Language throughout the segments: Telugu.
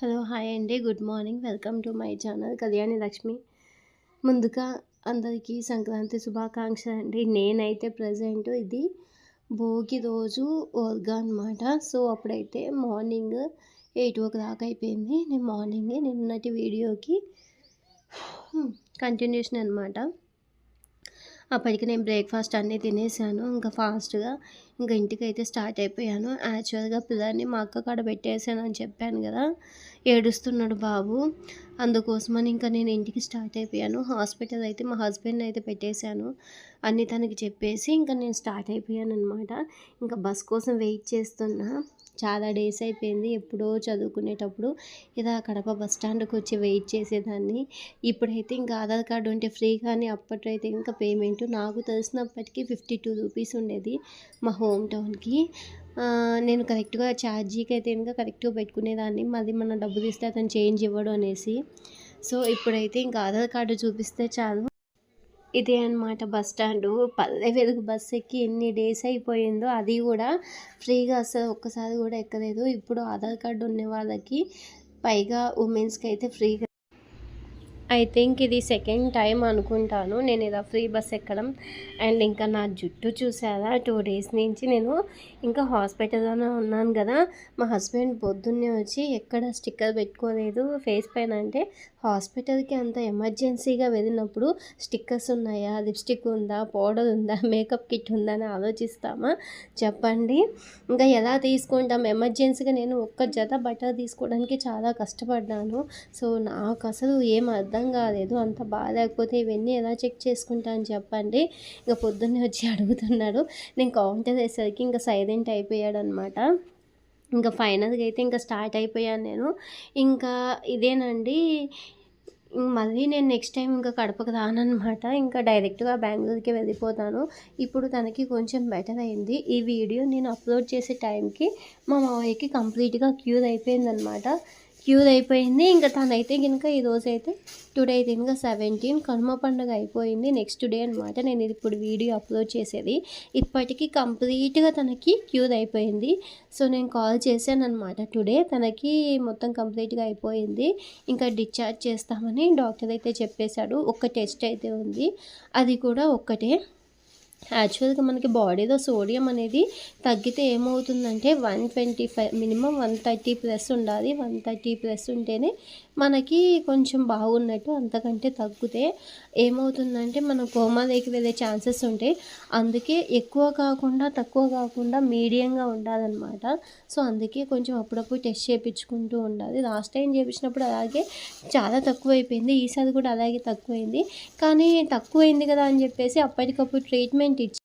హలో హాయ్ అండి. Good morning. Welcome to my channel Kalyani Lakshmi. ముందుగా అందరికీ సంక్రాంతి శుభాకాంక్షలు అండి. నేనైతే ప్రజెంట్ ఇది భోగి రోజు వర్గా అనమాట సో అప్పుడైతే మార్నింగ్ ఎయిట్ ఓ క్లాక్ అయిపోయింది. నేను మార్నింగే నిన్నటి వీడియోకి కంటిన్యూషన్ అనమాట అప్పటికి నేను బ్రేక్ఫాస్ట్ అన్నీ తినేసాను. ఇంకా ఫాస్ట్గా ఇంకా ఇంటికి అయితే స్టార్ట్ అయిపోయాను యాక్చువల్గా పిల్లల్ని మా అక్క కాడ పెట్టేసాను అని చెప్పాను కదా. ఏడుస్తున్నాడు బాబు. అందుకోసమని ఇంకా నేను ఇంటికి స్టార్ట్ అయిపోయాను. హాస్పిటల్ అయితే మా హస్బెండ్ అయితే పెట్టేశాను. అన్నీ తనకి చెప్పేసి ఇంకా నేను స్టార్ట్ అయిపోయాను అనమాట ఇంకా బస్ కోసం వెయిట్ చేస్తున్నా. చాలా డేస్ అయిపోయింది. ఎప్పుడో చదువుకునేటప్పుడు ఇలా కడప బస్ స్టాండ్కి వచ్చి వెయిట్ చేసేదాన్ని. ఇప్పుడైతే ఇంకా ఆధార్ కార్డు ఉంటే ఫ్రీ కానీ అప్పట్లో ఇంకా పేమెంట్. నాకు తెలిసినప్పటికీ ఫిఫ్టీ టూ రూపీస్ ఉండేది మా హోమ్ టౌన్కి. నేను కరెక్ట్గా ఛార్జీకి అయితే ఇంకా కరెక్ట్గా పెట్టుకునేదాన్ని. మళ్ళీ మన డబ్బులు ఇస్తే అతను చేంజ్ ఇవ్వడు అనేసి. సో ఇప్పుడైతే ఇంకా ఆధార్ కార్డు చూపిస్తే చాలు. ఇదే అనమాట bus stand. Palle Velugu bus ఎక్కి ఎన్ని డేస్ అయిపోయిందో అది కూడా ఫ్రీగా అసలు ఒక్కసారి కూడా ఎక్కలేదు. ఇప్పుడు ఆధార్ కార్డు ఉన్న వాళ్ళకి పైగా ఉమెన్స్కి అయితే ఫ్రీగా ఐ థింక్ ఇది సెకండ్ టైం అనుకుంటాను. నేను ఇలా ఫ్రీ బస్ ఎక్కడం అండ్ ఇంకా నా జుట్టు చూసారా? టూ డేస్ నుంచి నేను ఇంకా హాస్పిటల్లోనే ఉన్నాను కదా. మా హస్బెండ్ పొద్దున్నే వచ్చి ఎక్కడ స్టిక్కర్ పెట్టుకోలేదు. ఫేస్ పైన అంటే హాస్పిటల్కి అంత ఎమర్జెన్సీగా వెళ్ళినప్పుడు స్టిక్కర్స్ ఉన్నాయా? లిప్స్టిక్ ఉందా? పౌడర్ ఉందా? మేకప్ కిట్ ఉందా? అని ఆలోచిస్తామా? చెప్పండి. ఇంకా ఎలా తీసుకుంటాం? ఎమర్జెన్సీగా నేను ఒక్క జత బట్టలు తీసుకోవడానికి చాలా కష్టపడ్డాను. సో నాకు అసలు ఏం అర్థం అర్థం కాలేదు. అంత బాగాలేకపోతే ఇవన్నీ ఎలా చెక్ చేసుకుంటా అని చెప్పండి. ఇంకా పొద్దున్నే వచ్చి అడుగుతున్నాడు. నేను కౌంటర్ వేసేసరికి ఇంకా సైలెంట్ అయిపోయాడు అనమాట ఇంకా ఫైనల్గా అయితే ఇంకా స్టార్ట్ అయిపోయాను నేను. ఇంకా ఇదేనండి. మళ్ళీ నేను నెక్స్ట్ టైం ఇంకా కడపకు రానమాట ఇంకా డైరెక్ట్గా బెంగళూరుకి వెళ్ళిపోతాను. ఇప్పుడు తనకి కొంచెం బెటర్ అయింది. ఈ వీడియో నేను అప్లోడ్ చేసే టైంకి మా మావయ్యకి కంప్లీట్గా క్యూర్ అయిపోయిందనమాట. క్యూర్ అయిపోయింది. ఇంకా తనైతే కనుక ఈరోజు అయితే టుడే అయితే ఇంకా సెవెంటీన్ కనుమ పండుగ అయిపోయింది. నెక్స్ట్ డే అనమాట నేను ఇప్పుడు వీడియో అప్లోడ్ చేసేది. ఇప్పటికీ కంప్లీట్గా తనకి క్యూర్ అయిపోయింది. సో నేను కాల్ చేశాను అనమాట టుడే తనకి మొత్తం కంప్లీట్గా అయిపోయింది. ఇంకా డిశ్చార్జ్ చేస్తామని డాక్టర్ అయితే చెప్పేశాడు. ఒక టెస్ట్ అయితే ఉంది. అది కూడా ఒక్కటే. యాక్చువల్గా మనకి బాడీలో సోడియం అనేది తగ్గితే ఏమవుతుందంటే one twenty five minimum one thirty plus ఉండాలి. వన్ థర్టీ ప్లస్ ఉంటేనే మనకి కొంచెం బాగున్నట్టు అంతకంటే తగ్గితే ఏమవుతుందంటే మన కోమాలోకి వెళ్ళే ఛాన్సెస్ ఉంటాయి. అందుకే ఎక్కువ కాకుండా తక్కువ కాకుండా మీడియంగా ఉండాలన్నమాట. సో అందుకే కొంచెం అప్పుడప్పుడు టెస్ట్ చేయించుకుంటూ ఉండాలి. లాస్ట్ టైం చేయించినప్పుడు అలాగే చాలా తక్కువ అయిపోయింది ఈసారి కూడా అలాగే తక్కువైంది. కానీ తక్కువైంది కదా అని చెప్పేసి అప్పటికప్పుడు ట్రీట్మెంట్ ఇచ్చి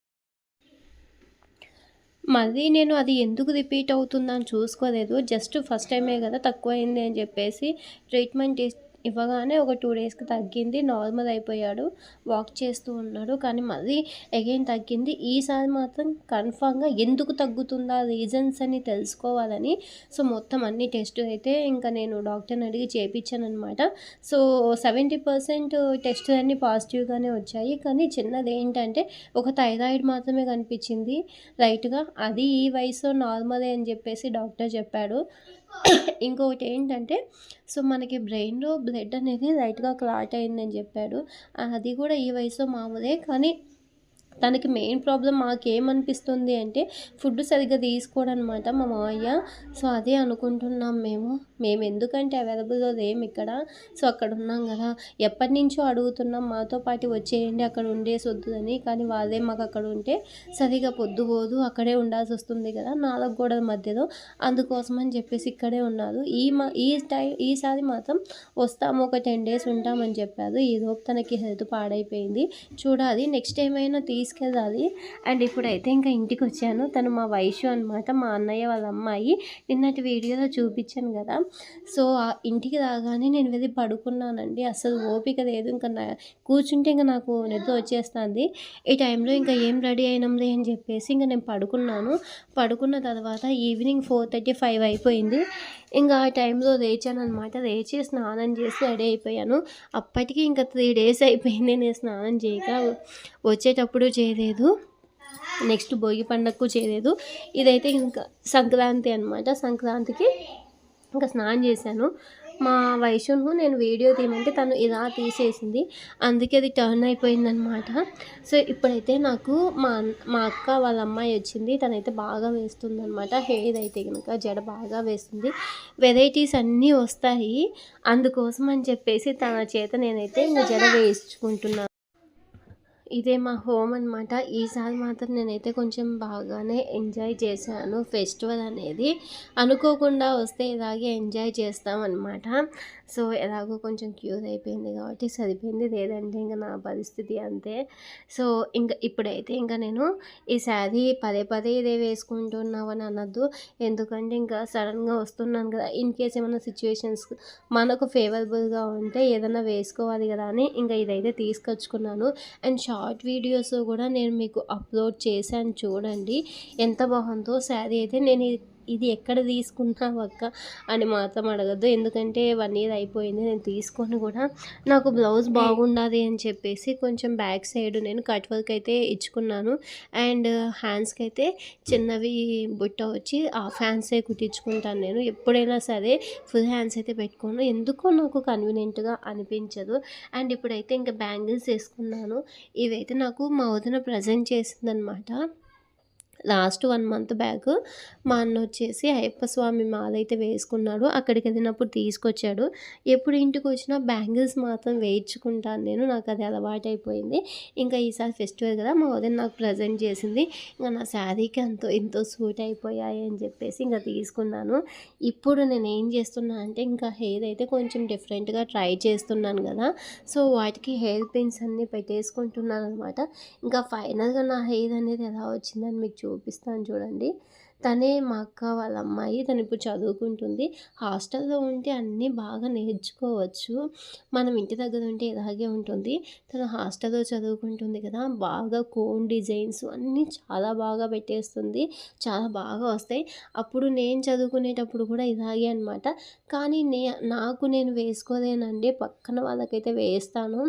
మళ్ళీ నేను అది ఎందుకు రిపీట్ అవుతుందని చూసుకోలేదు. జస్ట్ ఫస్ట్ టైమే కదా తక్కువ అయింది అని చెప్పేసి ట్రీట్మెంట్ ఇవ్వగానే ఒక టూ డేస్కి తగ్గింది. నార్మల్ అయిపోయాడు. వాక్ చేస్తూ ఉన్నాడు. కానీ మళ్ళీ అగైన్ తగ్గింది. ఈసారి మాత్రం కన్ఫామ్గా ఎందుకు తగ్గుతుందా రీజన్స్ అని తెలుసుకోవాలని. సో మొత్తం అన్ని టెస్ట్ అయితే ఇంకా నేను డాక్టర్ని అడిగి చేయించాను అనమాట సో సెవెంటీ పర్సెంట్ టెస్ట్ అన్నీ పాజిటివ్గానే వచ్చాయి. కానీ చిన్నది ఏంటంటే ఒక థైరాయిడ్ మాత్రమే కనిపించింది రైట్గా అది ఈ వయసులో నార్మలే అని చెప్పేసి డాక్టర్ చెప్పాడు. ఇంకొకటి ఏంటంటే సో మనకి బ్రెయిన్లో బ్లడ్ అనేది లైట్గా క్లాట్ అయిందని చెప్పాడు. అది కూడా ఈ వయసులో మామూలే కానీ తనకి మెయిన్ ప్రాబ్లం మాకేమనిపిస్తుంది అంటే ఫుడ్ సరిగ్గా తీసుకోడనమాట మా మావయ్య. సో అదే అనుకుంటున్నాం మేము. మేము ఎందుకంటే అవైలబుల్లో లేము ఇక్కడ. సో అక్కడ ఉన్నాం కదా. ఎప్పటి నుంచో అడుగుతున్నాం మాతో పాటు వచ్చేయండి అక్కడ ఉండేసి వద్దుదని కానీ వాళ్ళే మాకు అక్కడ ఉంటే సరిగా పొద్దు పోదు అక్కడే ఉండాల్సి వస్తుంది కదా నాలుగు గోడల మధ్యలో. అందుకోసం అని చెప్పేసి ఇక్కడే ఉన్నారు. ఈ మా ఈ టైం ఈసారి మాత్రం వస్తాము ఒక టెన్ డేస్ ఉంటామని చెప్పారు. ఈ తనకి హెల్త్ పాడైపోయింది. చూడాలి నెక్స్ట్ ఏమైనా తీసుకు తీసుకెళ్ళాలి. అండ్ ఇప్పుడైతే ఇంకా ఇంటికి వచ్చాను తను మా వైషు అనమాట మా అన్నయ్య వాళ్ళ అమ్మాయి. నిన్నటి వీడియోలో చూపించాను కదా. సో ఇంటికి రాగానే నేను వెళ్ళి పడుకున్నానండి. అసలు ఓపిక లేదు. ఇంకా కూర్చుంటే ఇంకా నాకు నిద్ర వచ్చేస్తుంది. ఈ టైంలో ఇంకా ఏం రెడీ అయినాంలే అని చెప్పేసి ఇంకా నేను పడుకున్నాను. పడుకున్న తర్వాత ఈవినింగ్ ఫోర్ థర్టీ ఫైవ్ అయిపోయింది. ఇంకా ఆ టైంలో లేచాను అనమాట లేచి స్నానం చేసి రెడీ అయిపోయాను. అప్పటికి ఇంకా త్రీ డేస్ అయిపోయింది నేను స్నానం చేయక వచ్చేటప్పుడు చేయలేదు. నెక్స్ట్ భోగి పండగకు చేయలేదు. ఇదైతే ఇంకా సంక్రాంతి అనమాట సంక్రాంతికి ఇంకా స్నానం చేశాను. మా వైషును నేను వీడియో తీయమంటే తను ఇలా తీసేసింది. అందుకే అది టర్న్ అయిపోయిందనమాట సో ఇప్పుడైతే నాకు మా మా అక్క వాళ్ళ అమ్మాయి వచ్చింది. తనైతే బాగా వేస్తుంది అనమాట హెయిర్ అయితే కనుక జడ బాగా వేస్తుంది. వెరైటీస్ అన్నీ వస్తాయి. అందుకోసం అని చెప్పేసి తన చేత నేనైతే ఇంకా జడ వేయించుకుంటున్నాను ఇదే మా హోమ్ అనమాట ఈసారి మాత్రం నేనైతే కొంచెం బాగానే ఎంజాయ్ చేశాను. ఫెస్టివల్ అనేది అనుకోకుండా వస్తే ఇలాగే ఎంజాయ్ చేస్తామన్నమాట. సో ఎలాగో కొంచెం క్యూర్ అయిపోయింది కాబట్టి సరిపోయింది. లేదంటే ఇంకా నా పరిస్థితి అంతే. సో ఇంకా ఇప్పుడైతే ఇంకా నేను ఈ శారీ పదే పదే ఇదే వేసుకుంటున్నావు అని అనద్దు. ఎందుకంటే ఇంకా సడన్గా వస్తున్నాను కదా. ఇన్ కేస్ ఏమైనా సిచ్యువేషన్స్ మనకు ఫేవరబుల్గా ఉంటే ఏదైనా వేసుకోవాలి కదా అని ఇంకా ఇదైతే తీసుకొచ్చుకున్నాను. అండ్ షార్ట్ వీడియోస్ కూడా నేను మీకు అప్లోడ్ చేశాను చూడండి. ఎంత బాగుందో శారీ అయితే నేను ఇది ఎక్కడ తీసుకున్నావు అక్క అని మాత్రం అడగద్దు. ఎందుకంటే వన్ ఇయర్ అయిపోయింది నేను తీసుకొని కూడా నాకు బ్లౌజ్ బాగుండాలి అని చెప్పేసి కొంచెం బ్యాక్ సైడ్ నేను కట్ వర్క్ అయితే ఇచ్చుకున్నాను. అండ్ హ్యాండ్స్కి అయితే చిన్నవి బుట్ట వచ్చి ఆ ఫ్యాన్సే కుట్టించుకుంటాను నేను. ఎప్పుడైనా సరే ఫుల్ హ్యాండ్స్ అయితే పెట్టుకోను. ఎందుకో నాకు కన్వీనియంట్గా అనిపించదు. అండ్ ఇప్పుడైతే ఇంకా బ్యాంగిల్స్ వేసుకున్నాను. ఇవైతే నాకు మా వదిన ప్రజెంట్ చేసిందనమాట లాస్ట్ వన్ మంత్ బ్యాక్ మా అన్న వచ్చేసి అయ్యప్ప స్వామి మాల అయితే వేసుకున్నాడు. అక్కడికి వెళ్ళినప్పుడు తీసుకొచ్చాడు. ఎప్పుడు ఇంటికి వచ్చినా బ్యాంగిల్స్ మాత్రం వేయించుకుంటాను నేను. నాకు అది అలవాటు అయిపోయింది. ఇంకా ఈసారి ఫెస్టివల్ కదా మా వదిన నాకు ప్రజెంట్ చేసింది. ఇంకా నా శారీకి అంతో ఎంతో సూట్ అయిపోయాయి అని చెప్పేసి ఇంకా తీసుకున్నాను. ఇప్పుడు నేను ఏం చేస్తున్నా అంటే ఇంకా హెయిర్ అయితే కొంచెం డిఫరెంట్గా ట్రై చేస్తున్నాను కదా. సో వాటికి హెయిర్ పిన్స్ అన్నీ పెట్టేసుకుంటున్నాను అనమాట ఇంకా ఫైనల్గా నా హెయిర్ అనేది ఎలా వచ్చిందని మీకు చూ చూపిస్తాను చూడండి. తనే మా అక్క వాళ్ళ అమ్మాయి తను ఇప్పుడు చదువుకుంటుంది. హాస్టల్లో ఉంటే అన్నీ బాగా నేర్చుకోవచ్చు. మనం ఇంటి దగ్గర ఉంటే ఇలాగే ఉంటుంది. తను హాస్టల్లో చదువుకుంటుంది కదా బాగా కోన్ డిజైన్స్ అన్నీ చాలా బాగా పెట్టేస్తుంది. చాలా బాగా వస్తాయి. అప్పుడు నేను చదువుకునేటప్పుడు కూడా ఇలాగే అనమాట కానీ నే నాకు నేను వేసుకోలేనండి. పక్కన వాళ్ళకైతే వేస్తాను.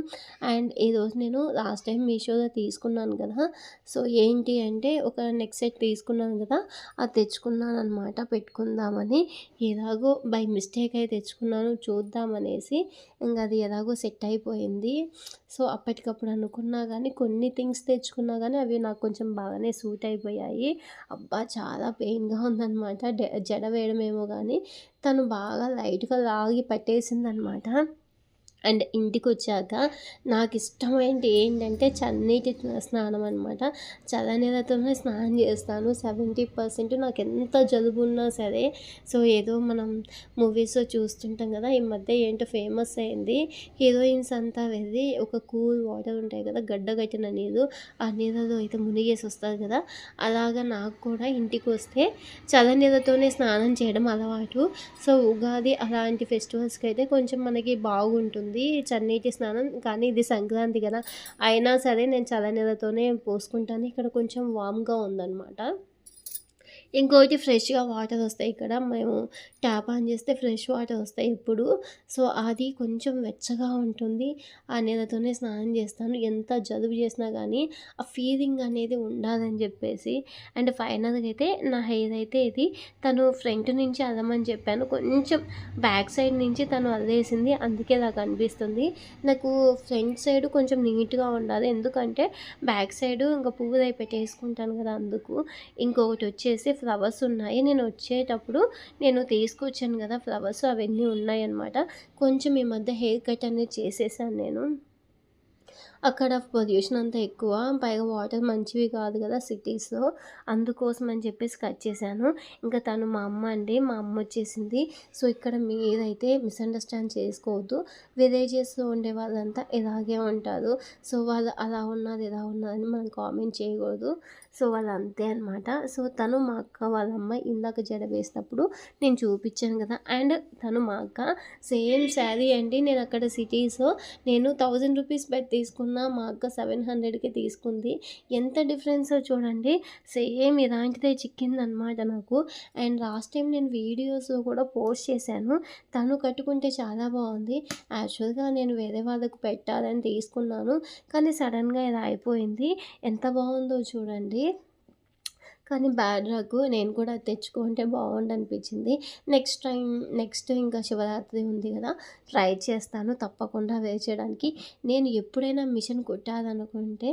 అండ్ ఈరోజు నేను లాస్ట్ టైం మీషోలో తీసుకున్నాను కదా. సో ఏంటి అంటే ఒక నెక్ సెట్ తీసుకున్నాను కదా. అది తెచ్చుకున్నాను అనమాట పెట్టుకుందామని. ఎలాగో బై మిస్టేక్ అయితే తెచ్చుకున్నాను చూద్దామనేసి ఇంకా అది ఎలాగో సెట్ అయిపోయింది. సో అప్పటికప్పుడు అనుకున్నా కానీ కొన్ని థింగ్స్ తెచ్చుకున్నా కానీ అవి నాకు కొంచెం బాగానే సూట్ అయిపోయాయి. అబ్బా చాలా పెయిన్గా ఉందన్నమాట. జడ వేయడమేమో కానీ తను బాగా లైట్గా లాగి పట్టేసింది అనమాట అండ్ ఇంటికి వచ్చాక నాకు ఇష్టమైనది ఏంటంటే చన్నీటి స్నానం అనమాట చల్లనీళ్ళతోనే స్నానం చేస్తాను. సెవెంటీ పర్సెంట్ నాకు ఎంత జలుబు ఉన్నా సరే సో ఏదో మనం మూవీస్లో చూస్తుంటాం కదా ఈ మధ్య ఏంటో ఫేమస్ అయింది. హీరోయిన్స్ అంతా వెళ్ళి ఒక కూల్ వాటర్ ఉంటాయి కదా గడ్డ కట్టిన నీళ్ళు ఆ నీళ్ళలో అయితే మునిగేసి వస్తారు కదా. అలాగా నాకు కూడా ఇంటికి వస్తే చల్లనీళ్ళతోనే స్నానం చేయడం అలవాటు. సో ఉగాది అలాంటి ఫెస్టివల్స్కి అయితే కొంచెం మనకి బాగుంటుంది. ఉంది. చన్నీటి స్నానం కానీ ఇది సంక్రాంతి కదా. అయినా సరే నేను చల్లనీళ్ళతోనే పోసుకుంటాను. ఇక్కడ కొంచెం వామ్గా ఉందన్నమాట. ఇంకోటి ఫ్రెష్గా వాటర్ వస్తాయి ఇక్కడ. మేము ట్యాప్ ఆన్ చేస్తే ఫ్రెష్ వాటర్ వస్తాయి ఇప్పుడు. సో అది కొంచెం వెచ్చగా ఉంటుంది. ఆ నీళ్ళతోనే స్నానం చేస్తాను. ఎంత జలుబు చేసినా కానీ ఆ ఫీలింగ్ అనేది ఉండాలని చెప్పేసి. అండ్ ఫైనల్గా అయితే నా హెయిర్ అయితే ఇది. తను ఫ్రంట్ నుంచి అదమని చెప్పాను. కొంచెం బ్యాక్ సైడ్ నుంచి తను అల్లేసింది. అందుకే నాకు అనిపిస్తుంది. నాకు ఫ్రంట్ సైడ్ కొంచెం నీట్గా ఉండాలి. ఎందుకంటే బ్యాక్ సైడ్ ఇంకా పువ్వుదై పెట్టేసుకుంటాను కదా అందుకు. ఇంకొకటి వచ్చేసి ఫ్లవర్స్ ఉన్నాయి. నేను వచ్చేటప్పుడు నేను తీసుకొచ్చాను కదా ఫ్లవర్స్ అవన్నీ ఉన్నాయన్నమాట. కొంచెం ఈ మధ్య హెయిర్ కట్ అనేది చేసేసాను నేను. అక్కడ పొల్యూషన్ అంతా ఎక్కువ పైగా వాటర్ మంచివి కాదు కదా సిటీస్లో. అందుకోసం అని చెప్పేసి కట్ చేశాను. ఇంకా తను మా అమ్మ అండి మా అమ్మ వచ్చేసింది. సో ఇక్కడ మీరైతే మిస్అండర్స్టాండ్ చేసుకోవద్దు విలేజెస్లో ఉండే వాళ్ళంతా ఇలాగే ఉంటారు. సో వాళ్ళు అలా ఉన్నది ఇలా ఉన్నదని మనం కామెంట్ చేయకూడదు. సో వాళ్ళు అంతే అనమాట సో తను మా అక్క వాళ్ళ అమ్మాయి ఇందాక జడ వేసినప్పుడు నేను చూపించాను కదా. అండ్ తను మా అక్క సేమ్ శారీ అండి. నేను అక్కడ సిటీస్లో నేను థౌజండ్ రూపీస్ పెట్టి తీసుకున్నా మా అక్క సెవెన్ హండ్రెడ్కి తీసుకుంది. ఎంత డిఫరెన్స్ చూడండి. సేమ్ ఇలాంటిదే చిక్కిందనమాట నాకు. అండ్ లాస్ట్ టైం నేను వీడియోస్లో కూడా పోస్ట్ చేశాను. తను కట్టుకుంటే చాలా బాగుంది. యాక్చువల్గా నేను వేరే వాళ్ళకు పెట్టాలని తీసుకున్నాను. కానీ సడన్గా ఇలా అయిపోయింది. ఎంత బాగుందో చూడండి. కానీ బ్యాడ్ లక్ నేను కూడా తెచ్చుకుంటే బాగుండు అనిపించింది నెక్స్ట్ టైం నెక్స్ట్ ఇంకా శివరాత్రి ఉంది కదా ట్రై చేస్తాను తప్పకుండా వేసేయడానికి చేయడానికి. నేను ఎప్పుడైనా మిషన్ కుట్టాలనుకుంటే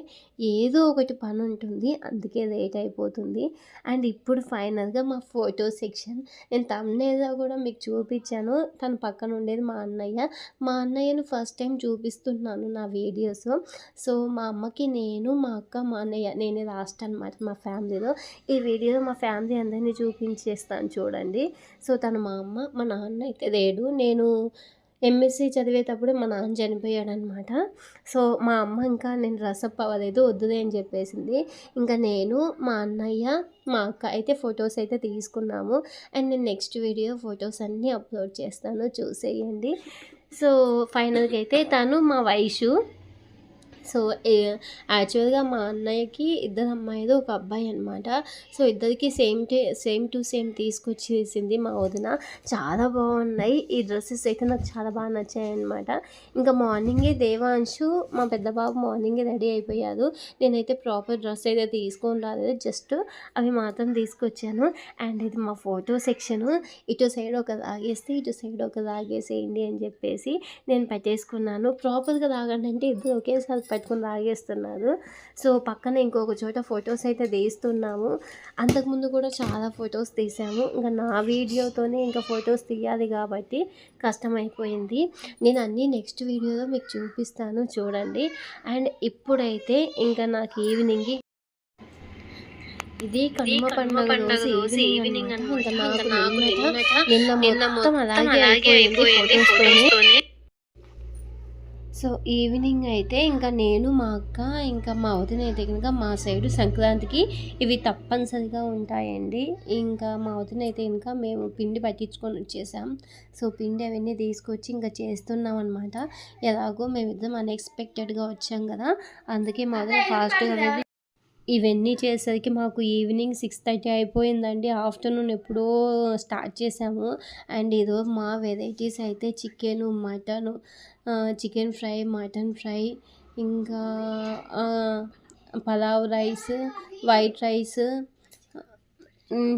ఏదో ఒకటి పని ఉంటుంది అందుకే లేట్ అయిపోతుంది. అండ్ ఇప్పుడు ఫైనల్గా మా ఫోటో సెక్షన్ నేను తమ్నేదా కూడా మీకు చూపించాను. తన పక్కన ఉండేది మా అన్నయ్య. మా అన్నయ్యను ఫస్ట్ టైం చూపిస్తున్నాను నా వీడియోస్. సో మా అమ్మకి నేను మా అక్క మా అన్నయ్య నేనే లాస్ట్ అనమాట మా ఫ్యామిలీలో. ఈ వీడియో మా ఫ్యామిలీ అందరినీ చూపించేస్తాను చూడండి. సో తను మా అమ్మ మా నాన్న అయితే లేడు నేను ఎంఎస్సి చదివేటప్పుడు మా నాన్న చనిపోయాడు అనమాట సో మా అమ్మ ఇంకా నేను రసప్ అవ్వలేదు వద్దులే అని చెప్పేసింది. ఇంకా నేను మా అన్నయ్య మా అక్క అయితే ఫొటోస్ అయితే తీసుకున్నాము. అండ్ నేను నెక్స్ట్ వీడియో ఫొటోస్ అన్నీ అప్లోడ్ చేస్తాను చూసేయండి. సో ఫైనల్గా అయితే తను మా వయసు సో యాక్చువల్గా మా అన్నయ్యకి ఇద్దరు అమ్మాయిలు ఒక అబ్బాయి అనమాట సో ఇద్దరికి సేమ్ టే సేమ్ టు సేమ్ తీసుకొచ్చేసింది మా వదిన. చాలా బాగున్నాయి. ఈ డ్రెస్సెస్ అయితే నాకు చాలా బాగా నచ్చాయి అనమాట ఇంకా మార్నింగే దేవాంశు మా పెద్ద బాబు మార్నింగే రెడీ అయిపోయారు. నేనైతే ప్రాపర్ డ్రెస్ అయితే తీసుకొని రాలేదు. జస్ట్ అవి మాత్రం తీసుకొచ్చాను. అండ్ ఇది మా ఫోటో సెక్షన్. ఇటు సైడ్ ఒక లాగేస్తే ఇటు సైడ్ ఒక లాగేసేయండి అని చెప్పేసి నేను పెట్టేసుకున్నాను. ప్రాపర్గా లాగండి అంటే ఇద్దరు ఒకేసారి పెట్టుకుని లాగేస్తున్నారు సో పక్కన ఇంకొక చోట ఫొటోస్ అయితే తీస్తున్నాము. అంతకుముందు కూడా చాలా ఫొటోస్ తీసాము. ఇంకా నా వీడియోతోనే ఇంకా ఫొటోస్ తీయాలి కాబట్టి కష్టమైపోయింది. నేను అన్నీ నెక్స్ట్ వీడియోలో మీకు చూపిస్తాను చూడండి. అండ్ ఇప్పుడైతే ఇంకా నాకు ఈవినింగ్ ఇది కనుమ పండుగ రోజు ఈవినింగ్ అనమాట ఇంకా నాకు నిన్న మొత్తం అలాగే అయిపోయింది ఫొటోస్తోనే. సో ఈవినింగ్ అయితే ఇంకా నేను మా అక్క ఇంకా మా వదిన అయితే కనుక మా సైడు సంక్రాంతికి ఇవి తప్పనిసరిగా ఉంటాయండి. ఇంకా మా వదిన అయితే ఇంకా మేము పిండి పట్టించుకొని వచ్చేసాం. సో పిండి అవన్నీ తీసుకొచ్చి ఇంకా చేస్తున్నాం అనమాట ఎలాగో మేమిద్దరం అన్ఎక్స్పెక్టెడ్గా వచ్చాం కదా. అందుకే మా వదిన ఫాస్ట్గా అనేది ఇవన్నీ చేసేసరికి మాకు ఈవినింగ్ సిక్స్ థర్టీ అయిపోయిందండి. ఆఫ్టర్నూన్ ఎప్పుడో స్టార్ట్ చేసాము. అండ్ ఈరోజు మా వెరైటీస్ అయితే chicken mutton chicken fry mutton fry ఇంకా పలావ్ రైస్ వైట్ రైస్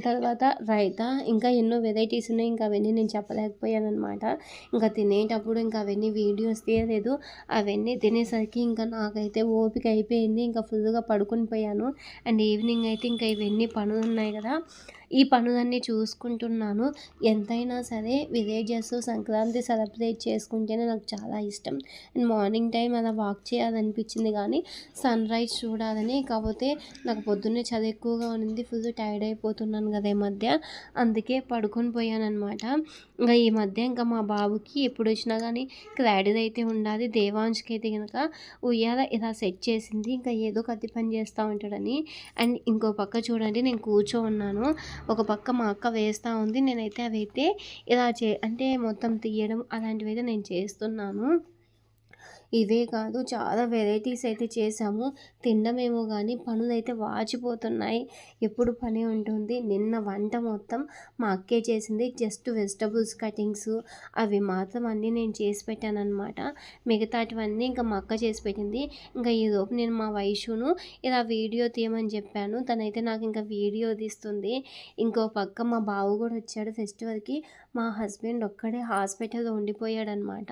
తర్వాత రైతా ఇంకా ఎన్నో వెరైటీస్ ఉన్నాయి. ఇంకా అవన్నీ నేను చెప్పలేకపోయాను అనమాట ఇంకా తినేటప్పుడు ఇంకా అవన్నీ వీడియోస్ తీయలేదు. అవన్నీ తినేసరికి ఇంకా నాకైతే ఓపిక అయిపోయింది. ఇంకా ఫుల్గా పడుకొని పోయాను. అండ్ ఈవినింగ్ అయితే ఇంకా ఇవన్నీ పనులు ఉన్నాయి కదా. ఈ పనులన్నీ చూసుకుంటున్నాను. ఎంతైనా సరే విలేజెస్ సంక్రాంతి సెలబ్రేట్ చేసుకుంటేనే నాకు చాలా ఇష్టం. అండ్ మార్నింగ్ టైం అలా వాక్ చేయాలనిపించింది కానీ సన్ రైజ్ చూడాలని. కాకపోతే నాకు పొద్దున్నే చలి ఎక్కువగా ఉంది ఫుల్ టైర్డ్ అయిపోతున్నాను కదా ఈ మధ్య. అందుకే పడుకొని పోయాను అనమాట ఇంకా ఈ మధ్య ఇంకా మా బాబుకి ఎప్పుడు వచ్చినా కానీ క్లాడీది అయితే ఉండాలి దేవాంశ్కి అయితే కనుక ఉయ్యాల ఇలా సెట్ చేసింది. ఇంకా ఏదో కత్తి పని చేస్తూ ఉంటాడని. అండ్ ఇంకో పక్క చూడండి నేను కూర్చో ఉన్నాను. ఒక పక్క మా అక్క వేస్తూ ఉంది. నేనైతే అవైతే ఇలా చే అంటే మొత్తం తీయడం అలాంటివి అయితే నేను చేస్తున్నాను. ఇవే కాదు చాలా వెరైటీస్ అయితే చేసాము. తినడమేమో కానీ పనులు అయితే వాచిపోతున్నాయి. ఎప్పుడు పని ఉంటుంది? నిన్న వంట మొత్తం మా అక్కే చేసింది. జస్ట్ వెజిటబుల్స్ కటింగ్స్ అవి మాత్రం అన్నీ నేను చేసి పెట్టాను అనమాట మిగతాటివన్నీ ఇంకా మా అక్క చేసి పెట్టింది. ఇంకా ఈలోపు నేను మా వయసును ఇలా వీడియో తీయమని చెప్పాను. తనైతే నాకు ఇంకా వీడియో తీస్తుంది. ఇంకో పక్క మా బావు కూడా వచ్చాడు ఫెస్టివల్కి. మా హస్బెండ్ ఒక్కడే హాస్పిటల్లో ఉండిపోయాడనమాట.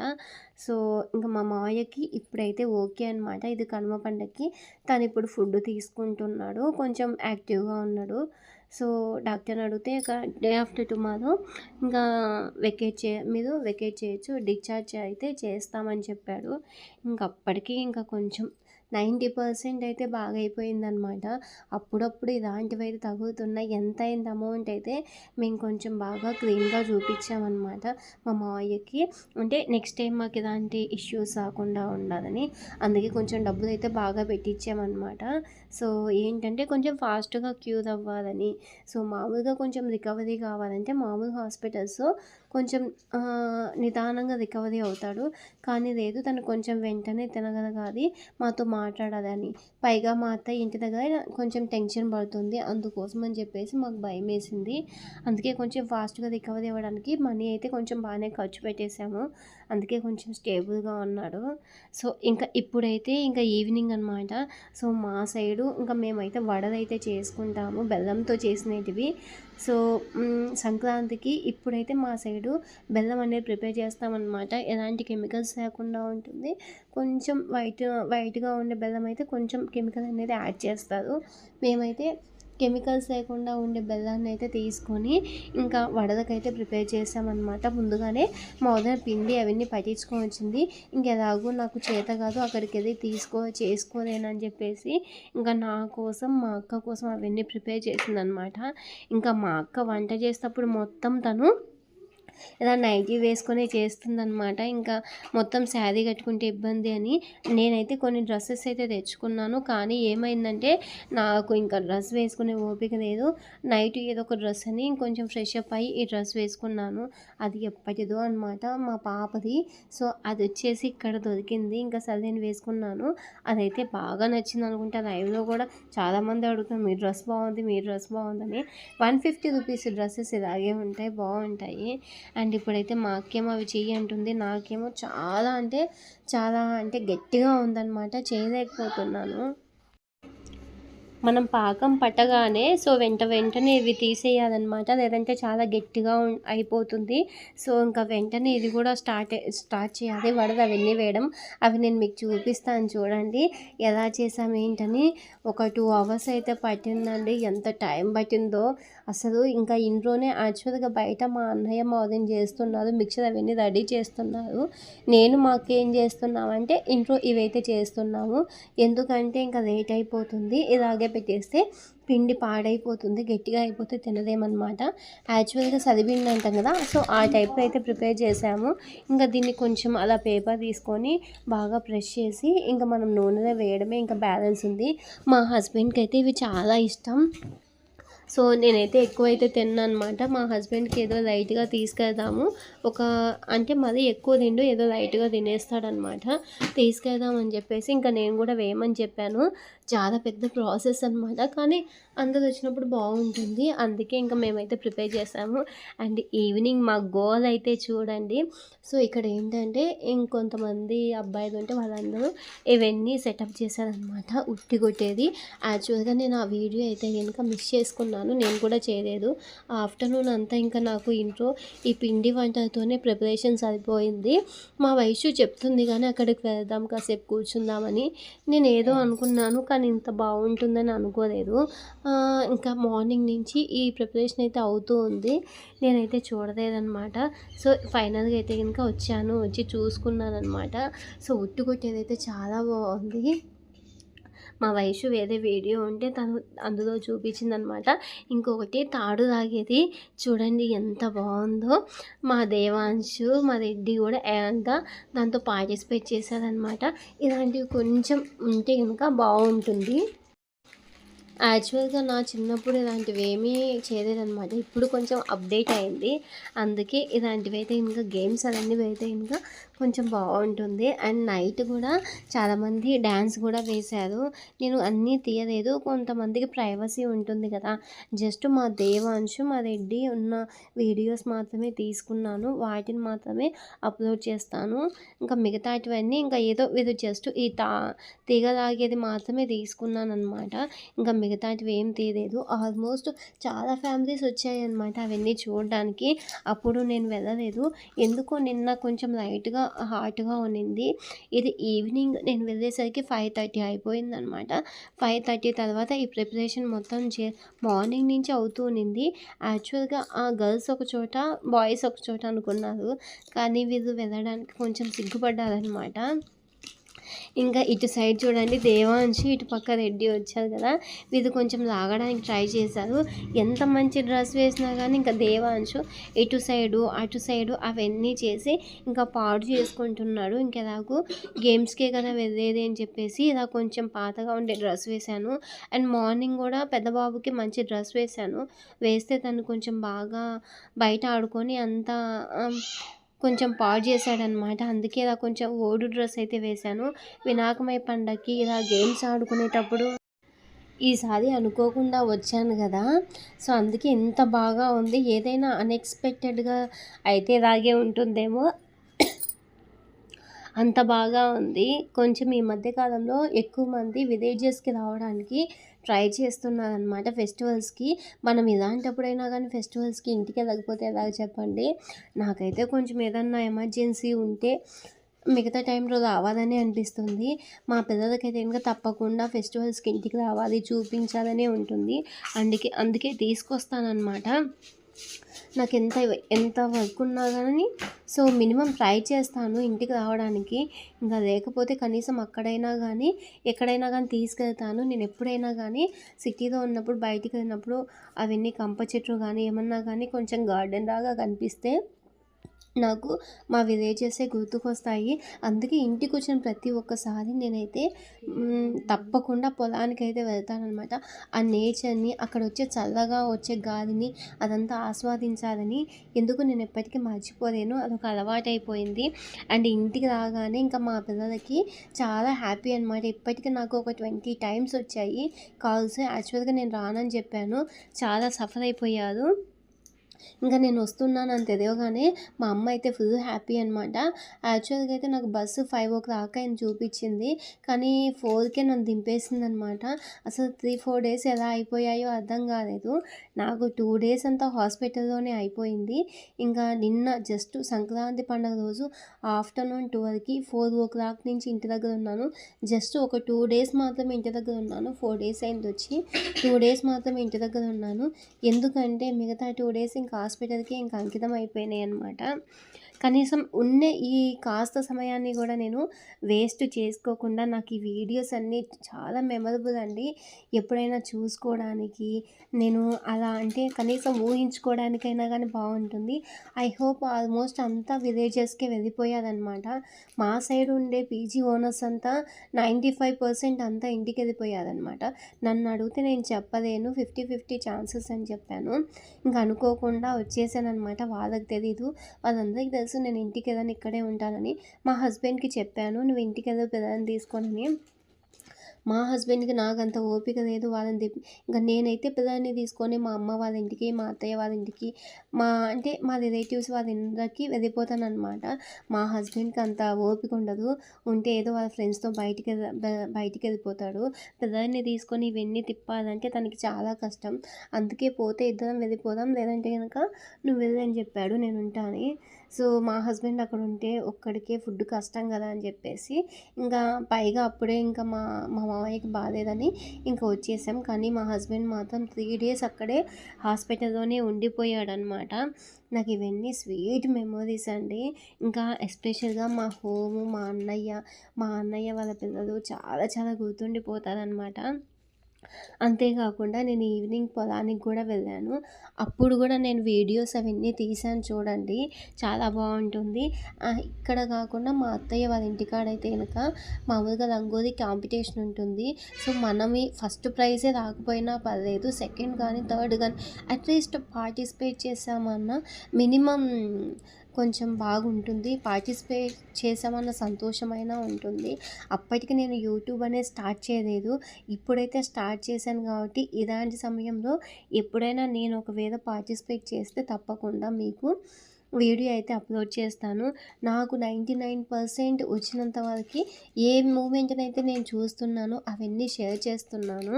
సో ఇంకా మా మావయ్యకి ఇప్పుడైతే ఓకే అనమాట. ఇది కనుమ పండగకి తను ఇప్పుడు ఫుడ్ తీసుకుంటున్నాడు. కొంచెం యాక్టివ్గా ఉన్నాడు. సో డాక్టర్ని అడిగితే ఒక డే ఆఫ్టర్ టుమారో ఇంకా వెకేట్ చే మీరు వెకేట్ చేయొచ్చు. డిశ్చార్జ్ అయితే చేస్తామని చెప్పాడు. ఇంకప్పటికీ ఇంకా కొంచెం నైంటీ పర్సెంట్ అయితే బాగా అయిపోయిందనమాట అప్పుడప్పుడు ఇలాంటివి అయితే తగులుతున్నాయి ఎంత అయింది అమౌంట్ అయితే మేము కొంచెం బాగా క్లీన్గా చూపించామన్నమాట మా మావయ్యకి. అంటే నెక్స్ట్ టైం మాకు ఇలాంటి ఇష్యూస్ రాకుండా ఉండాలని అందుకే కొంచెం డబ్బులు అయితే బాగా పెట్టించామన్నమాట సో ఏంటంటే కొంచెం ఫాస్ట్గా క్యూర్ అవ్వాలని. సో మామూలుగా కొంచెం రికవరీ కావాలంటే మామూలు హాస్పిటల్స్ కొంచెం నిదానంగా రికవరీ అవుతాడు. కానీ లేదు తను కొంచెం వెంటనే తినగలగాలి. మాతో మా మాట్లాడాలని. పైగా మా అత్త ఇంటి దగ్గర కొంచెం టెన్షన్ పడుతుంది. అందుకోసం అని చెప్పేసి మాకు భయం వేసింది. అందుకే కొంచెం ఫాస్ట్గా రికవర్ అవ్వడానికి మనీ అయితే కొంచెం బాగానే ఖర్చు పెట్టేశాము. అందుకే కొంచెం స్టేబుల్గా ఉన్నాడు. సో ఇంకా ఇప్పుడైతే ఇంకా ఈవినింగ్ అనమాట సో మా సైడు ఇంకా మేమైతే వడలైతే చేసుకుంటాము బెల్లంతో చేసినవి సో సంక్రాంతికి ఇప్పుడైతే మా సైడు బెల్లం అనేది ప్రిపేర్ చేస్తామన్నమాట. ఎలాంటి కెమికల్స్ లేకుండా ఉంటుంది. కొంచెం వైట్ వైట్గా ఉండే బెల్లం అయితే కొంచెం కెమికల్ అనేది యాడ్ చేస్తారు. మేమైతే కెమికల్స్ లేకుండా ఉండే బెల్లాన్ని అయితే తీసుకొని ఇంకా వడలకైతే ప్రిపేర్ చేసామన్నమాట ముందుగానే మోదన పిండి అవన్నీ పట్టించుకొని వచ్చింది. ఇంకెలాగో నాకు చేత కాదు అక్కడికి వెళ్ళి తీసుకో చేసుకోలేనని చెప్పేసి ఇంకా నా కోసం మా అక్క కోసం అవన్నీ ప్రిపేర్ చేసిందనమాట ఇంకా మా అక్క వంట చేసేటప్పుడు మొత్తం తను ఇలా నైటీ వేసుకొని చేస్తుందనమాట ఇంకా మొత్తం శారీ కట్టుకుంటే ఇబ్బంది అని నేనైతే కొన్ని డ్రెస్సెస్ అయితే తెచ్చుకున్నాను. కానీ ఏమైందంటే నాకు ఇంకా డ్రెస్ వేసుకునే ఓపిక లేదు. నైట్ ఏదో ఒక డ్రెస్ అని ఇంకొంచెం ఫ్రెష్ అప్ అయ్యి ఈ డ్రెస్ వేసుకున్నాను. అది ఎప్పటిదో అనమాట మా పాపది. సో అది వచ్చేసి ఇక్కడ దొరికింది. ఇంకా సరే నేను వేసుకున్నాను. అదైతే బాగా నచ్చింది అనుకుంటా. లైవ్లో కూడా చాలామంది అడుగుతారు మీ డ్రెస్ బాగుంది మీ డ్రెస్ బాగుందని వన్ ఫిఫ్టీ రూపీస్ డ్రెస్సెస్ ఇలాగే ఉంటాయి బాగుంటాయి. అండ్ ఇప్పుడైతే మా అక్కేమో అవి చెయ్యి అంటుంది. నాకేమో చాలా అంటే చాలా అంటే గట్టిగా ఉందన్నమాట. చేయలేకపోతున్నాను. మనం పాకం పట్టగానే సో వెంట వెంటనే ఇవి తీసేయాలన్నమాట. లేదంటే చాలా గట్టిగా అయిపోతుంది. సో ఇంకా వెంటనే ఇది కూడా స్టార్ట్ స్టార్ట్ చేయాలి వడద అవన్నీ వేయడం. అవి నేను మీకు చూపిస్తాను చూడండి. ఎలా చేసాము ఏంటని. ఒక టూ అవర్స్ అయితే పట్టిందండి. ఎంత టైం పట్టిందో. అసలు ఇంకా ఇంట్లోనే యాక్చువల్గా బయట మా అన్నయ్య మా చేస్తున్నారు. మిక్సర్ అవన్నీ రెడీ చేస్తున్నారు. నేను మాకేం చేస్తున్నామంటే ఇంట్లో ఇవైతే చేస్తున్నాము. ఎందుకంటే ఇంకా లేట్ అయిపోతుంది. ఇలాగే పెట్టేస్తే పిండి పాడైపోతుంది గట్టిగా అయిపోతే తినదేమన్నమాట యాక్చువల్గా సదిపిండి అంటాం కదా సో ఆ టైప్లో అయితే ప్రిపేర్ చేసాము ఇంకా దీన్ని కొంచెం అలా పేపర్ తీసుకొని బాగా ప్రెష్ చేసి ఇంకా మనం నూనెలో వేయడమే ఇంకా బ్యాలెన్స్ ఉంది. మా హస్బెండ్కి అయితే ఇవి చాలా ఇష్టం. సో నేనైతే ఎక్కువైతే తిన్నాను అనమాట మా హస్బెండ్కి ఏదో లైట్గా తీసుకెళ్దాము. ఒక అంటే మరీ ఎక్కువ తిండు ఏదో లైట్గా తినేస్తాడనమాట తీసుకెళ్దామని చెప్పేసి ఇంకా నేను కూడా వేయమని చెప్పాను. చాలా పెద్ద ప్రాసెస్ అనమాట కానీ అందరు వచ్చినప్పుడు బాగుంటుంది. అందుకే ఇంకా మేమైతే ప్రిపేర్ చేసాము. అండ్ ఈవినింగ్ మా గోల్ అయితే చూడండి. సో ఇక్కడ ఏంటంటే ఇంకొంతమంది అబ్బాయిలు ఉంటే వాళ్ళందరూ ఇవన్నీ సెటప్ చేశారనమాట ఉట్టి కొట్టేది. యాక్చువల్గా నేను ఆ వీడియో అయితే కనుక మిస్ చేసుకున్నాను. నేను కూడా చేయలేదు. ఆఫ్టర్నూన్ అంతా ఇంకా నాకు ఇంట్లో ఈ పిండి వంటలతోనే ప్రిపరేషన్ సరిపోయింది. మా వయసు చెప్తుంది కానీ అక్కడికి వెళ్దాం కాసేపు కూర్చుందామని. నేను ఏదో అనుకున్నాను కానీ ఇంత బాగుంటుందని అనుకోలేదు. ఇంకా మార్నింగ్ నుంచి ఈ ప్రిపరేషన్ అయితే అవుతూ ఉంది. నేనైతే చూడలేదనమాట సో ఫైనల్గా అయితే కనుక వచ్చాను వచ్చి చూసుకున్నాను అనమాట సో ఉట్టు కొట్టేదైతే చాలా బాగుంది. మా వయసు వేరే వీడియో ఉంటే తను అందులో చూపించిందనమాట. ఇంకొకటి తాడు తాగేది. చూడండి ఎంత బాగుందో. మా దేవాంశు మా రెడ్డి కూడా ఇంకా దాంతో పార్టిసిపేట్ చేశారనమాట. ఇలాంటివి కొంచెం ఉంటే కనుక బాగుంటుంది. యాక్చువల్గా నా చిన్నప్పుడు ఇలాంటివి ఏమీ చేయలేదన్నమాట. ఇప్పుడు కొంచెం అప్డేట్ అయింది. అందుకే ఇలాంటివి అయితే ఇంకా గేమ్స్ అవన్నీ అయితే ఇంకా కొంచెం బాగుంటుంది. అండ్ నైట్ కూడా చాలామంది డ్యాన్స్ కూడా వేశారు. నేను అన్నీ తీయలేదు. కొంతమందికి ప్రైవసీ ఉంటుంది కదా. జస్ట్ మా దేవాంశు మా రెడ్డి ఉన్న వీడియోస్ మాత్రమే తీసుకున్నాను. వాటిని మాత్రమే అప్లోడ్ చేస్తాను. ఇంకా మిగతాటివన్నీ ఇంకా ఏదో ఏదో జస్ట్ ఈ తా తీగలాగేది మాత్రమే తీసుకున్నాను అనమాట ఇంకా మిగతాటివి ఏం తీయలేదు. ఆల్మోస్ట్ చాలా ఫ్యామిలీస్ వచ్చాయన్నమాట అవన్నీ చూడడానికి. అప్పుడు నేను వెళ్ళలేదు. ఎందుకో నిన్న కొంచెం లైట్గా హాట్గా ఉన్నింది. ఇది ఈవినింగ్ నేను వెళ్ళేసరికి ఫైవ్ థర్టీ అయిపోయింది అనమాట ఫైవ్ థర్టీ తర్వాత ఈ ప్రిపరేషన్ మొత్తం చే మార్నింగ్ నుంచి అవుతూ ఉన్నింది. యాక్చువల్గా ఆ గర్ల్స్ ఒక చోట బాయ్స్ ఒక చోట అనుకున్నారు. కానీ వీళ్ళు వెళ్ళడానికి కొంచెం సిగ్గుపడ్డారనమాట ఇంకా ఇటు సైడ్ చూడండి దేవాంశి ఇటు పక్క రెడ్డి వచ్చారు కదా. వీళ్ళు కొంచెం లాగడానికి ట్రై చేశారు. ఎంత మంచి డ్రెస్ వేసినా కానీ ఇంకా దేవాంశు ఇటు సైడు అటు సైడు అవన్నీ చేసి ఇంకా పాడు చేసుకుంటున్నాడు. ఇంకెలాగూ గేమ్స్కే కదా వెళ్ళేది అని చెప్పేసి ఇలా కొంచెం పాతగా ఉండే డ్రెస్ వేశాను. అండ్ మార్నింగ్ కూడా పెద్ద బాబుకి మంచి డ్రెస్ వేశాను. వేస్తే తను కొంచెం బాగా బయట ఆడుకొని అంతా కొంచెం పాడు చేశాడనమాట. అందుకే ఇలా కొంచెం ఓడు డ్రెస్ అయితే వేశాను. వినాయకమయ పండగకి ఇలా గేమ్స్ ఆడుకునేటప్పుడు ఈసారి అనుకోకుండా వచ్చాను కదా. సో అందుకే ఇంత బాగా ఉంది. ఏదైనా అన్ఎక్స్పెక్టెడ్గా అయితే ఇలాగే ఉంటుందేమో. అంత బాగా ఉంది. కొంచెం ఈ మధ్యకాలంలో ఎక్కువ మంది విలేజెస్కి రావడానికి ట్రై చేస్తున్నారనమాట ఫెస్టివల్స్కి. మనం ఇలాంటప్పుడైనా కానీ ఫెస్టివల్స్కి ఇంటికి వెళ్ళకపోతే ఎలా చెప్పండి? నాకైతే కొంచెం ఏదన్నా ఎమర్జెన్సీ ఉంటే మిగతా టైంలో రావాలని అనిపిస్తుంది. మా పిల్లలకైతే ఇంకా తప్పకుండా ఫెస్టివల్స్కి ఇంటికి రావాలి చూపించాలనే ఉంటుంది. అందుకే అందుకే తీసుకొస్తానమాట నాకు ఎంత ఎంత వర్క్ ఉన్నా కానీ సో మినిమం ట్రై చేస్తాను ఇంటికి రావడానికి. ఇంకా లేకపోతే కనీసం అక్కడైనా కానీ ఎక్కడైనా కానీ తీసుకెళ్తాను. నేను ఎప్పుడైనా కానీ సిటీలో ఉన్నప్పుడు బయటికి వెళ్ళినప్పుడు అవన్నీ కంప చెట్లు కానీ ఏమన్నా కానీ కొంచెం గార్డెన్ లాగా కనిపిస్తే నాకు మా విలేజెసే గుర్తుకొస్తాయి. అందుకే ఇంటికి వచ్చిన ప్రతి ఒక్కసారి నేనైతే తప్పకుండా పొలానికి అయితే వెళ్తానమాట ఆ నేచర్ని అక్కడ వచ్చే చల్లగా వచ్చే గాలిని అదంతా ఆస్వాదించాలని ఎందుకు నేను ఎప్పటికీ మర్చిపోలేను. అదొక అలవాటైపోయింది. అండ్ ఇంటికి రాగానే ఇంకా మా పిల్లలకి చాలా హ్యాపీ అనమాట ఇప్పటికీ నాకు ఒక ట్వంటీ టైమ్స్ వచ్చాయి. కాల్స్ యాక్చువల్గా నేను రానని చెప్పాను. చాలా సఫర్ అయిపోయారు ఇంకా నేను వస్తున్నాను అని తెలియగానే మా అమ్మ అయితే ఫుల్ హ్యాపీ అనమాట యాక్చువల్గా అయితే నాకు బస్సు ఫైవ్ ఓ క్లాక్ అయిన చూపించింది. కానీ ఫోర్కే నన్ను దింపేసింది అనమాట అసలు త్రీ ఫోర్ డేస్ ఎలా అయిపోయాయో అర్థం కాలేదు. నాకు టూ డేస్ అంతా హాస్పిటల్లోనే అయిపోయింది. ఇంకా నిన్న జస్ట్ సంక్రాంతి పండుగ రోజు ఆఫ్టర్నూన్ ట్వెల్వ్కి ఫోర్ ఓ క్లాక్ నుంచి ఇంటి దగ్గర ఉన్నాను. జస్ట్ ఒక టూ డేస్ మాత్రమే ఇంటి దగ్గర ఉన్నాను. ఫోర్ డేస్ అయింది వచ్చి టూ డేస్ మాత్రమే ఇంటి దగ్గర ఉన్నాను. ఎందుకంటే మిగతా టూ డేస్ ఇంకా హాస్పిటల్కి ఇంకా అంకితం అయిపోయినాయి అనమాట కనీసం ఉన్న ఈ కాస్త సమయాన్ని కూడా నేను వేస్ట్ చేసుకోకుండా నాకు ఈ వీడియోస్ అన్నీ చాలా మెమరబుల్ అండి. ఎప్పుడైనా చూసుకోవడానికి నేను అలా అంటే కనీసం ఊహించుకోవడానికైనా కానీ బాగుంటుంది. ఐ హోప్ ఆల్మోస్ట్ అంతా విలేజెస్కే వెళ్ళిపోయారనమాట మా సైడ్ ఉండే పీజీ ఓనర్స్ అంతా నైంటీ ఫైవ్ పర్సెంట్ అంతా ఇంటికి వెళ్ళిపోయారనమాట నన్ను అడిగితే నేను చెప్పలేను ఫిఫ్టీ ఫిఫ్టీ ఛాన్సెస్ అని చెప్పాను. ఇంకా అనుకోకుండా వచ్చేసాను అనమాట వాళ్ళకి తెలీదు. వాళ్ళందరికీ తెలుసు తెలుసు నేను ఇంటికి వెళ్ళని ఇక్కడే ఉంటానని మా హస్బెండ్కి చెప్పాను. నువ్వు ఇంటికి వెళ్ళి పిల్లల్ని తీసుకొని మా హస్బెండ్కి నాకు అంత ఓపిక లేదు. వాళ్ళని తిప్పి ఇంకా నేనైతే పిల్లల్ని తీసుకొని మా అమ్మ వాళ్ళ ఇంటికి మా అత్తయ్య వాళ్ళ ఇంటికి మా అంటే మా రిలేటివ్స్ వాళ్ళ ఇంటికి వెళ్ళిపోతాను అనమాట మా హస్బెండ్కి అంత ఓపిక ఉండదు. ఉంటే ఏదో వాళ్ళ ఫ్రెండ్స్తో బయటికి బయటికి వెళ్ళిపోతాడు. పిల్లల్ని తీసుకొని ఇవన్నీ తిప్పాలంటే తనకి చాలా కష్టం. అందుకే పోతే ఇద్దరం వెళ్ళిపోదాం. లేదంటే కనుక నువ్వు వెళ్ళని చెప్పాడు. నేను ఉంటాను. సో మా హస్బెండ్ అక్కడ ఉంటే ఒక్కడికే ఫుడ్ కష్టం కదా అని చెప్పేసి ఇంకా పైగా అప్పుడే ఇంకా మా మా మామయ్యకి బాగాలేదని ఇంకా వచ్చేసాం. కానీ మా హస్బెండ్ మాత్రం త్రీ డేస్ అక్కడే హాస్పిటల్లోనే ఉండిపోయాడనమాట. నాకు ఇవన్నీ స్వీట్ మెమొరీస్ అండి. ఇంకా ఎస్పెషల్గా మా హోము మా అన్నయ్య మా అన్నయ్య వాళ్ళ పిల్లలు చాలా చాలా గుర్తుండిపోతారనమాట. అంతేకాకుండా నేను ఈవినింగ్ పొలానికి కూడా వెళ్ళాను. అప్పుడు కూడా నేను వీడియోస్ అవన్నీ తీసాను చూడండి. చాలా బాగుంటుంది. ఇక్కడ కాకుండా మా అత్తయ్య వాళ్ళ ఇంటికాడైతే కనుక మామూలుగా రంగోలీ కాంపిటీషన్ ఉంటుంది. సో మనమే ఫస్ట్ ప్రైజే రాకపోయినా పర్లేదు సెకండ్ కానీ థర్డ్ కానీ అట్లీస్ట్ పార్టిసిపేట్ చేసామన్నా మినిమం కొంచెం బాగుంటుంది. పార్టిసిపేట్ చేసామన్న సంతోషమైనా ఉంటుంది. అప్పటికి నేను యూట్యూబ్ అనేది స్టార్ట్ చేయలేదు. ఇప్పుడైతే స్టార్ట్ చేశాను కాబట్టి ఇలాంటి సమయంలో ఎప్పుడైనా నేను ఒకవేళ పార్టిసిపేట్ చేస్తే తప్పకుండా మీకు వీడియో అయితే అప్లోడ్ చేస్తాను. నాకు నైంటీ నైన్ పర్సెంట్ వచ్చినంత వరకు ఏ మూమెంట్ని అయితే నేను చూస్తున్నానో అవన్నీ షేర్ చేస్తున్నాను.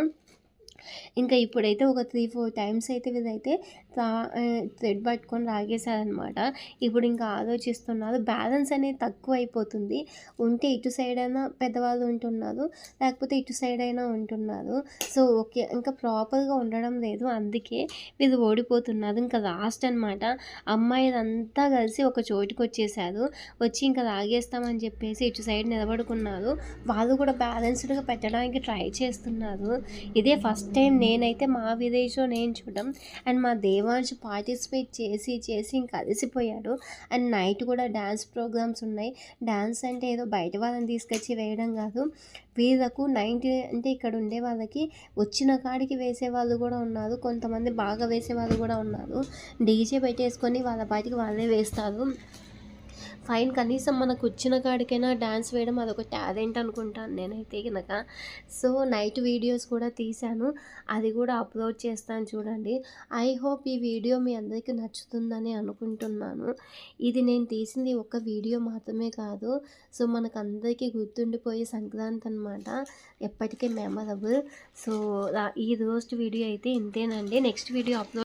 ఇంకా ఇప్పుడైతే ఒక త్రీ ఫోర్ టైమ్స్ అయితే వీళ్ళైతే థ్రెడ్ పట్టుకొని లాగేశారనమాట. ఇప్పుడు ఇంకా ఆలోచిస్తున్నారు. బ్యాలెన్స్ అనేది తక్కువ అయిపోతుంది ఉంటే ఇటు సైడ్ అయినా పెద్దవాళ్ళు ఉంటున్నారు. లేకపోతే ఇటు సైడ్ అయినా ఉంటున్నారు. So okay. ఇంకా ప్రాపర్గా ఉండడం లేదు. అందుకే వీళ్ళు ఓడిపోతున్నారు. ఇంకా లాస్ట్ అనమాట అమ్మాయిలంతా కలిసి ఒక చోటుకు వచ్చేసారు వచ్చి ఇంకా లాగేస్తామని చెప్పేసి ఇటు సైడ్ నిలబడుకున్నారు. వాళ్ళు కూడా బ్యాలెన్స్డ్గా పెట్టడానికి ట్రై చేస్తున్నారు. ఇదే ఫస్ట్ టైం నేనైతే మా విలేజ్లో నేను చూడడం. అండ్ మా దేవాంశ్ పార్టిసిపేట్ చేసి చేసి ఇంకా అలసిపోయాడు. అండ్ నైట్ కూడా డ్యాన్స్ ప్రోగ్రామ్స్ ఉన్నాయి. డ్యాన్స్ అంటే ఏదో బయట వాళ్ళని తీసుకొచ్చి వేయడం కాదు. వీళ్ళకు నైంటీ అంటే ఇక్కడ ఉండే వాళ్ళకి వచ్చిన కాడికి వేసే వాళ్ళు కూడా ఉన్నారు. కొంతమంది బాగా వేసే వాళ్ళు కూడా ఉన్నారు. డీజే పెట్టేసుకొని వాళ్ళ బయటికి వాళ్ళే వేస్తారు. ఫైన్. కనీసం మనకు వచ్చిన కాడికైనా డ్యాన్స్ వేయడం అదొక టాలెంట్ అనుకుంటాను నేనైతే కనుక సో నైట్ వీడియోస్ కూడా తీశాను. అది కూడా అప్లోడ్ చేస్తాను చూడండి. ఐ హోప్ ఈ వీడియో మీ అందరికీ నచ్చుతుందని అనుకుంటున్నాను. ఇది నేను తీసింది ఒక వీడియో మాత్రమే కాదు. సో మనకు అందరికీ గుర్తుండిపోయే సంక్రాంతి అనమాట ఎప్పటికీ మెమరబుల్. సో ఈ రోజు వీడియో అయితే ఇంతేనండి. Next video upload